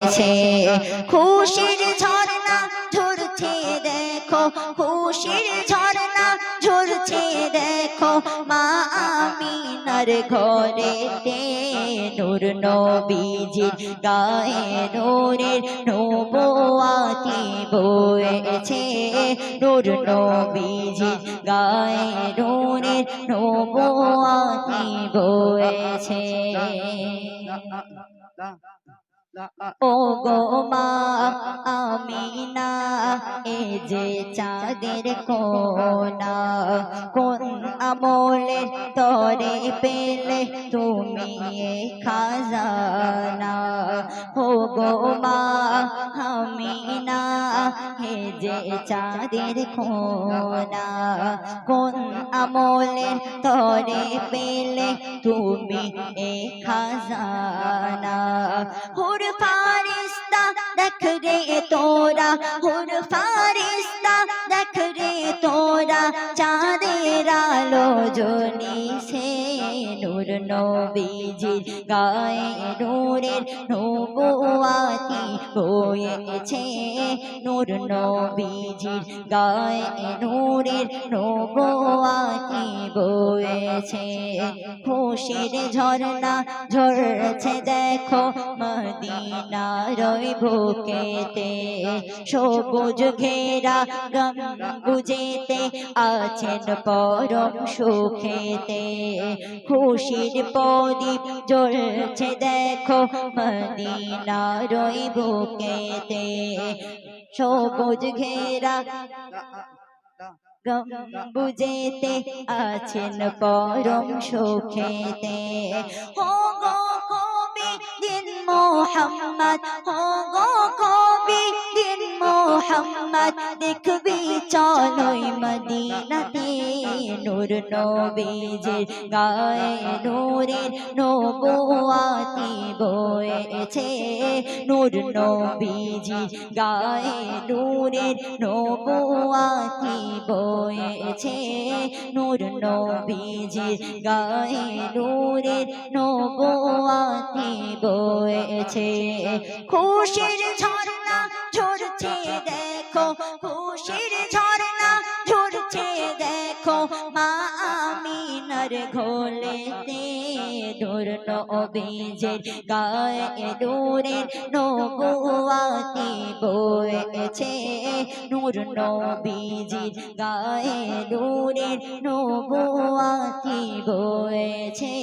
ছে খুশির ঝর্ণা ঝরছে দেখো খুশির ঝর্ণা ঝরছে দেখো মা আমিনার ঘরেতে নূর নবীজির গায়ে নূরের নবুয়াতি বয়েছে নূর নবীজির গায়ে নূরের নবুয়াতি বয়েছে ও গো মা আমিনা এ যে চাঁদের কোনা কোন আমলে তরে পেলে তুমি এ খাজানা ও গো মা আমিনা হে যে চাঁদের কোনা কোন আমলে তরে পেলে তুমি এ খাজানা হুর ফারিস্তা দেখ রে তোরা হুর ফারিস্তা দেখ রে তোরা চাঁদের আলো জ্বলিছে নূর নবীজির গায়ে নূরের নবুয়াতি বয়েছে নূর নবীজির গায়ে নূরের নবুয়াতি বয়েছে খুশির ঝর্ণা ঝরছে দেখো মদিনার বুকেতে। সবুজ ঘেরা গম বুঝেতে আছেন পরম সুখেতে। খুশির প্রদীপ জ্বলছে দেখো মদিনা মদিনার বুকেতে সবুজ ঘেরা গম বুঝেতে আছেন পরম সুখেতে হো কবি দিন মোহাম্মদ হো কবি দিন মোহাম্মদ, দেখবি চলোই মদিনাতে নূর নবীজির গায়ে নূরের নবুয়াতি বয়েছে নূর নবীজির গায়ে নূরের নবুয়াতি বয়েছে নূর নবীজির গায়ে নূরের নবুয়াতি বয়েছে খুশির ঝর্ণা ঝরছে দেখো খুশির ঝর্ণা ঝরছে দেখো মা আমিনার ঘোলেতে নূর নবীজের গায়ে নূরের নবুয়াতি বয়েছে নূর নবীজির গায়ে নূরের নবুয়াতি বয়েছে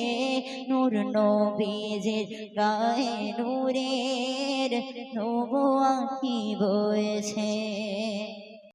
নূর নবীজির গায়ে নূরের নবুয়াতি বয়েছে